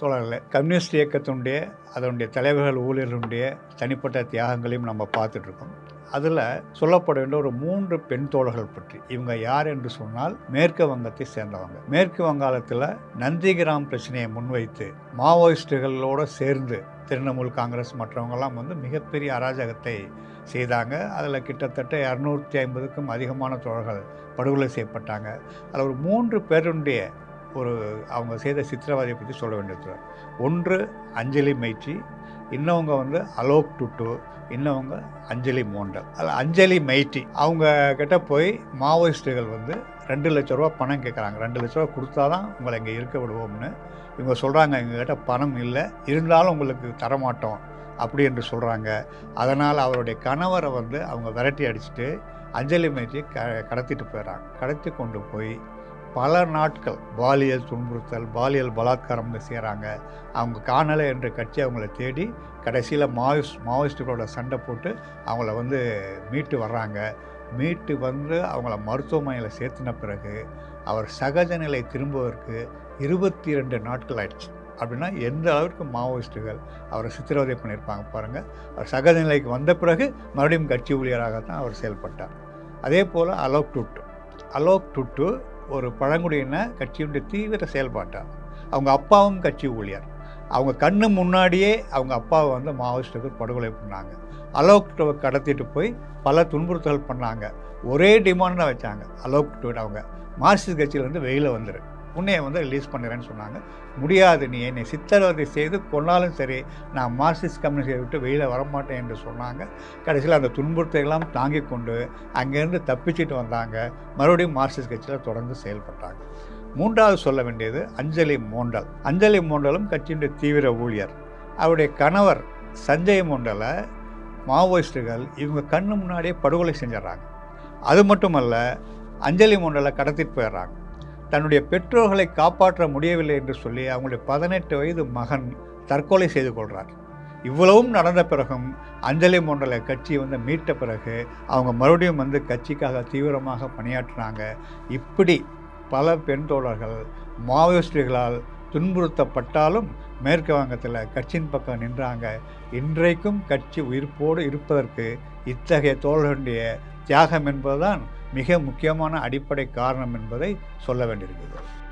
தோழர்களே கம்யூனிஸ்ட் இயக்கத்தினுடைய அதனுடைய தலைவர்கள் ஊழியர்களுடைய தனிப்பட்ட தியாகங்களையும் நம்ம பார்த்துட்ருக்கோம். அதில் சொல்லப்பட வேண்டிய ஒரு மூன்று பெண் தோழர்கள் பற்றி. இவங்க யார் என்று சொன்னால் மேற்கு வங்கத்தை சேர்ந்தவங்க. மேற்கு வங்காளத்தில் நந்திகிராம் பிரச்சனையை முன்வைத்து மாவோயிஸ்டுகளோடு சேர்ந்து திரிணாமுல் காங்கிரஸ் மற்றவங்கெல்லாம் வந்து மிகப்பெரிய அராஜகத்தை செய்தாங்க. அதில் கிட்டத்தட்ட இரநூத்தி ஐம்பதுக்கும் அதிகமான தோழர்கள் படுகொலை செய்யப்பட்டாங்க. அதில் ஒரு மூன்று பேருடைய ஒரு அவங்க செய்த சித்திரவதையை பற்றி சொல்ல வேண்டியது ஒன்று அஞ்சலி மைச்சி இன்னவங்க வந்து அலோக் டுட்டு இன்னவங்க அஞ்சலி மோண்டல் அது அஞ்சலி மைட்டி அவங்க கிட்ட போய் மாவோயிஸ்டுகள் வந்து ரெண்டு லட்ச ரூபா பணம் கேட்குறாங்க ரெண்டு லட்ச ரூபா கொடுத்தா தான் உங்களை இங்கே இருக்க விடுவோம்னு. இவங்க சொல்கிறாங்க எங்ககிட்ட பணம் இல்லை. இருந்தாலும் உங்களுக்கு தரமாட்டோம். அப்படி என்று சொல்கிறாங்க அதனால் அவருடைய கணவரை வந்து அவங்க விரட்டி அடிச்சுட்டு அஞ்சலி மைத்தியை க கடத்திட்டு போயிடறாங்க. கடத்தி கொண்டு போய் பல நாட்கள் பாலியல் துன்புறுத்தல் பாலியல் பலாத்காரம் செய்கிறாங்க அவங்க காணலை என்ற கட்சி அவங்கள தேடி கடைசியில் மாவோயிஸ் மாவோயிஸ்டுகளோட சண்டை போட்டு அவங்கள வந்து மீட்டு வர்றாங்க. மீட்டு வந்து அவங்கள மருத்துவமனையில் சேர்த்தின பிறகு அவர் சகஜ நிலை திரும்புவதற்கு இருபத்தி ரெண்டு நாட்கள் ஆயிடுச்சு. அப்படின்னா எந்த அளவிற்கு மாவோயிஸ்டுகள் அவரை சித்திரவதை பண்ணியிருப்பாங்க பாருங்கள் அவர் சகஜ நிலைக்கு வந்த பிறகு மறுபடியும் கட்சி ஊழியராகத்தான் அவர் செயல்பட்டார். அதே போல் அலோக் டுட்டு. அலோக் டுட்டு ஒரு பழங்குடியின கட்சியுடைய தீவிர செயல்பாட்டார் அவங்க அப்பாவும் கட்சி ஊழியர். அவங்க கண்ணு முன்னாடியே அவங்க அப்பாவை வந்து மாவோயிஸ்டுக்கு படுகொலை பண்ணாங்க. அலோக் கடத்திட்டு போய் பல துன்புறுத்தல் பண்ணாங்க. ஒரே டிமாண்டாக வச்சாங்க. அலோக் அவங்க. மார்க்சிஸ்ட் கட்சியிலேருந்து வெளியில் வந்துரு. உன்னையை வந்து ரிலீஸ் பண்ணுறேன்னு சொன்னாங்க. முடியாது நீ என்னை சித்திரவதை செய்து கொண்டாலும் சரி நான் மார்க்சிஸ்ட் கம்யூனிஸ்டை விட்டு வெளியில் வரமாட்டேன் என்று சொன்னாங்க. கடைசியில் அந்த துன்புறுத்தையெல்லாம் தாங்கி கொண்டு அங்கேருந்து தப்பிச்சிட்டு வந்தாங்க. மறுபடியும் மார்க்சிஸ்ட் கட்சியில் தொடர்ந்து செயல்பட்டாங்க. மூன்றாவது சொல்ல வேண்டியது அஞ்சலி மோண்டல். அஞ்சலி மோண்டலும் கட்சியினுடைய தீவிர ஊழியர். அவருடைய கணவர் சஞ்சய் மோண்டலை மாவோயிஸ்டுகள் இவங்க கண்ணு முன்னாடியே படுகொலை செஞ்சிடறாங்க. அது மட்டுமல்ல அஞ்சலி மோண்டலை கடத்திட்டு போயிடுறாங்க. தன்னுடைய பெற்றோர்களை காப்பாற்ற முடியவில்லை என்று சொல்லி அவங்களுடைய பதினெட்டு வயது மகன் தற்கொலை செய்து கொள்கிறார் இவ்வளவும் நடந்த பிறகும் அஞ்சலி மண்டல கட்சி வந்து மீட்ட பிறகு அவங்க மறுபடியும் வந்து கட்சிக்காக தீவிரமாக பணியாற்றினாங்க. இப்படி பல பெண் தோழர்கள் மாவோயிஸ்டுகளால் துன்புறுத்தப்பட்டாலும் மேற்கு வங்கத்தில் கட்சியின் பக்கம் நின்றாங்க. இன்றைக்கும் கட்சி உயிர்ப்போடு இருப்பதற்கு இத்தகைய தோழர்களுடைய தியாகம் என்பதுதான் மிக முக்கியமான அடிப்படை காரணம் என்பதை சொல்ல வேண்டியிருக்கிறது.